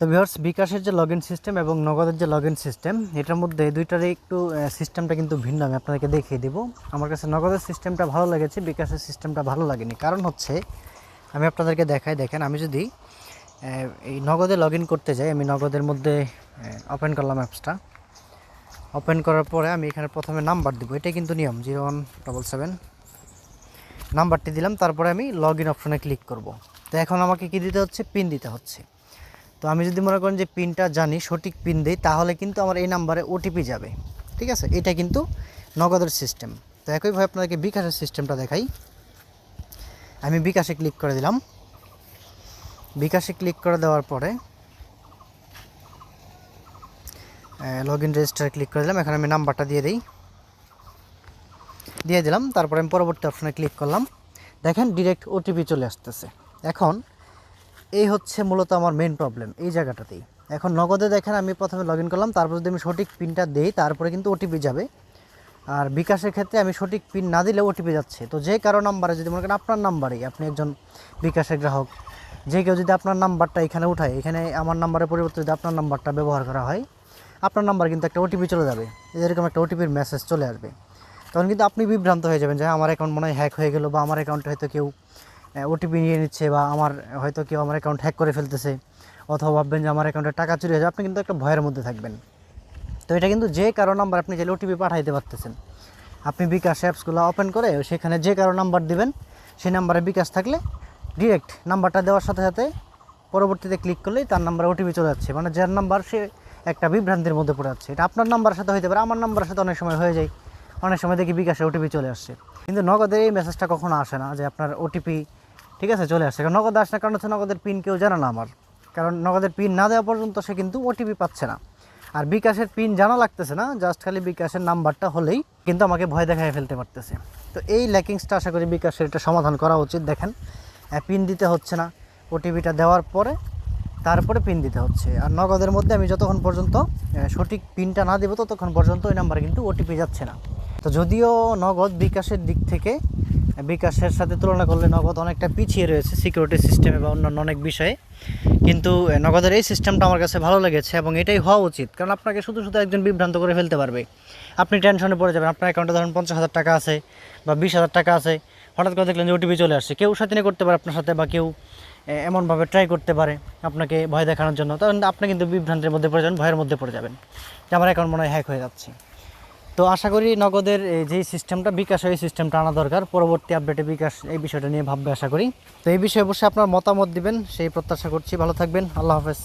তো ভিউয়ার্স, বিকাশের যে লগ সিস্টেম এবং নগদের যে লগ সিস্টেম এটার মধ্যে দুইটারই একটু সিস্টেমটা কিন্তু ভিন্ন, আমি আপনাদেরকে দেখিয়ে দিব। আমার কাছে নগদের সিস্টেমটা ভালো লেগেছে, বিকাশের সিস্টেমটা ভালো লাগেনি। কারণ হচ্ছে, আমি আপনাদেরকে দেখাই, দেখেন, আমি যদি এই নগদে লগ করতে যাই, আমি নগদের মধ্যে ওপেন করলাম অ্যাপসটা ওপেন করার পরে আমি এখানে প্রথমে নাম্বার দিব। এটাই কিন্তু নিয়ম জিরো ওয়ান ডবল সেভেন নাম্বারটি দিলাম, তারপরে আমি লগ ইন অপশনে ক্লিক করব। তো এখন আমাকে কি দিতে হচ্ছে? পিন দিতে হচ্ছে। তো আমি যদি মনে করেন যে পিনটা জানি, সঠিক পিন দিই, তাহলে কিন্তু আমার এই নাম্বারে ওটিপি যাবে। ঠিক আছে? এটা কিন্তু নগদের সিস্টেম তো একইভাবে আপনাদেরকে বিকাশের সিস্টেমটা দেখাই। আমি বিকাশে ক্লিক করে দিলাম। বিকাশে ক্লিক করে দেওয়ার পরে লগ ইন রেজিস্টারে ক্লিক করে দিলাম। এখানে আমি নাম্বারটা দিয়ে দিই। দিয়ে দিলাম। তারপরে আমি পরবর্তী অপশনে ক্লিক করলাম। দেখেন ডিরেক্ট ওটিপি চলে আসতেছে। এখন এই হচ্ছে মূলত আমার মেন প্রবলেম এই জায়গাটাতেই। এখন নগদে দেখেন আমি প্রথমে লগ করলাম, তারপর যদি আমি সঠিক পিনটা দিই, তারপরে কিন্তু ওটিপি যাবে। আর বিকাশের ক্ষেত্রে আমি সঠিক পিন না দিলে ওটিপি যাচ্ছে। তো যে কারও নাম্বারে যদি মনে করেন আপনার নাম্বারেই আপনি একজন বিকাশের গ্রাহক, যে কেউ যদি আপনার নাম্বারটা এখানে উঠায়, এখানে আমার নাম্বারের পরিবর্তে যদি আপনার নাম্বারটা ব্যবহার করা হয়, আপনার নাম্বার কিন্তু একটা ওটিপি চলে যাবে। এরকম একটা ওটিপির মেসেজ চলে আসবে। তখন কিন্তু আপনি বিভ্রান্ত হয়ে যাবেন যে, আমার অ্যাকাউন্ট মনে হয় হ্যাক হয়ে গেলো বা আমার অ্যাকাউন্টে হয়তো কেউ ওটিপি নিয়ে নিচ্ছে বা আমার হয়তো কেউ আমার অ্যাকাউন্ট হ্যাক করে ফেলতেছে অথবা ভাববেন যে আমার অ্যাকাউন্টে টাকা চুরি হয়ে যাবে, আপনি কিন্তু একটা ভয়ের মধ্যে থাকবেন। তো এটা কিন্তু যে কারও নাম্বার আপনি চাইলে ওটিপি পাঠাইতে পারতেছেন। আপনি বিকাশ অ্যাপসগুলো ওপেন করে সেখানে যে কারও নাম্বার দিবেন, সেই নাম্বারে বিকাশ থাকলে ডিরেক্ট নাম্বারটা দেওয়ার সাথে সাথে পরবর্তীতে ক্লিক করলেই তার নাম্বারে ওটিপি চলে যাচ্ছে। মানে যার নাম্বার সে একটা বিভ্রান্তির মধ্যে পড়ে যাচ্ছে। এটা আপনার নাম্বারের সাথে হতে পারে, আমার নাম্বারের সাথে অনেক সময় হয়ে যায়। অনেক সময় দেখি বিকাশে ওটিপি চলে আসছে। কিন্তু নগদের এই মেসেজটা কখনো আসে না যে আপনার ওটিপি ঠিক আছে, চলে আসছে। কারণ নগদ আসে না, কারণ হচ্ছে নগদের পিন কেউ জানে না আমার। কারণ নগদের পিন না দেওয়া পর্যন্ত সে কিন্তু ওটিপি পাচ্ছে না। আর বিকাশের পিন জানা লাগতেছে না জাস্ট খালি বিকাশের নাম্বারটা হলেই কিন্তু আমাকে ভয় দেখায় ফেলতে পারতেছে। তো এই ল্যাকিংসটা আশা করি বিকাশের এটা সমাধান করা উচিত, দেখেন। পিন দিতে হচ্ছে না। ওটিপিটা দেওয়ার পরে, তারপরে পিন দিতে হচ্ছে। আর নগদের মধ্যে আমি যতক্ষণ পর্যন্ত সঠিক পিনটা না দেবো, ততক্ষণ পর্যন্ত ওই নাম্বারে কিন্তু ওটিপি যাচ্ছে না। তো যদিও নগদ বিকাশের দিক থেকে বিকাশের সাথে তুলনা করলে নগদ অনেকটা পিছিয়ে রয়েছে সিকিউরিটি সিস্টেমে বা অন্যান্য অনেক বিষয়ে। কিন্তু নগদের এই সিস্টেমটা আমার কাছে ভালো লেগেছে এবং এটাই হওয়া উচিত। কারণ আপনাকে শুধু শুধু একজন বিভ্রান্ত করে ফেলতে পারবে। আপনি টেনশনে পড়ে যাবেন, আপনার অ্যাকাউন্টে ধরুন পঞ্চাশ হাজার টাকা আছে বা বিশ হাজার টাকা আছে। হঠাৎ করে দেখলেন যে ওটিপি চলে আসছে। কেউ সাথে করতে পারে আপনার সাথে বা কেউ এমনভাবে ট্রাই করতে পারে আপনাকে ভয় দেখানোর জন্য। তখন আপনি কিন্তু বিভ্রান্তের মধ্যে পড়ে যাবেন, ভয়ের মধ্যে পড়ে যাবেন। যে আমার অ্যাকাউন্ট মনে হয় হ্যাক হয়ে যাচ্ছে। তো আশা করি নগদের যে সিস্টেমটা বিকাশ হয় এই সিস্টেমটা আনা দরকার। পরবর্তী আপডেটে বিকাশ এই বিষয়টা নিয়ে ভাববে আশা করি। তো এই বিষয়ে অবশ্যই আপনার মতামত দিবেন, সেই প্রত্যাশা করছি। ভালো থাকবেন। আল্লাহ হাফেজ।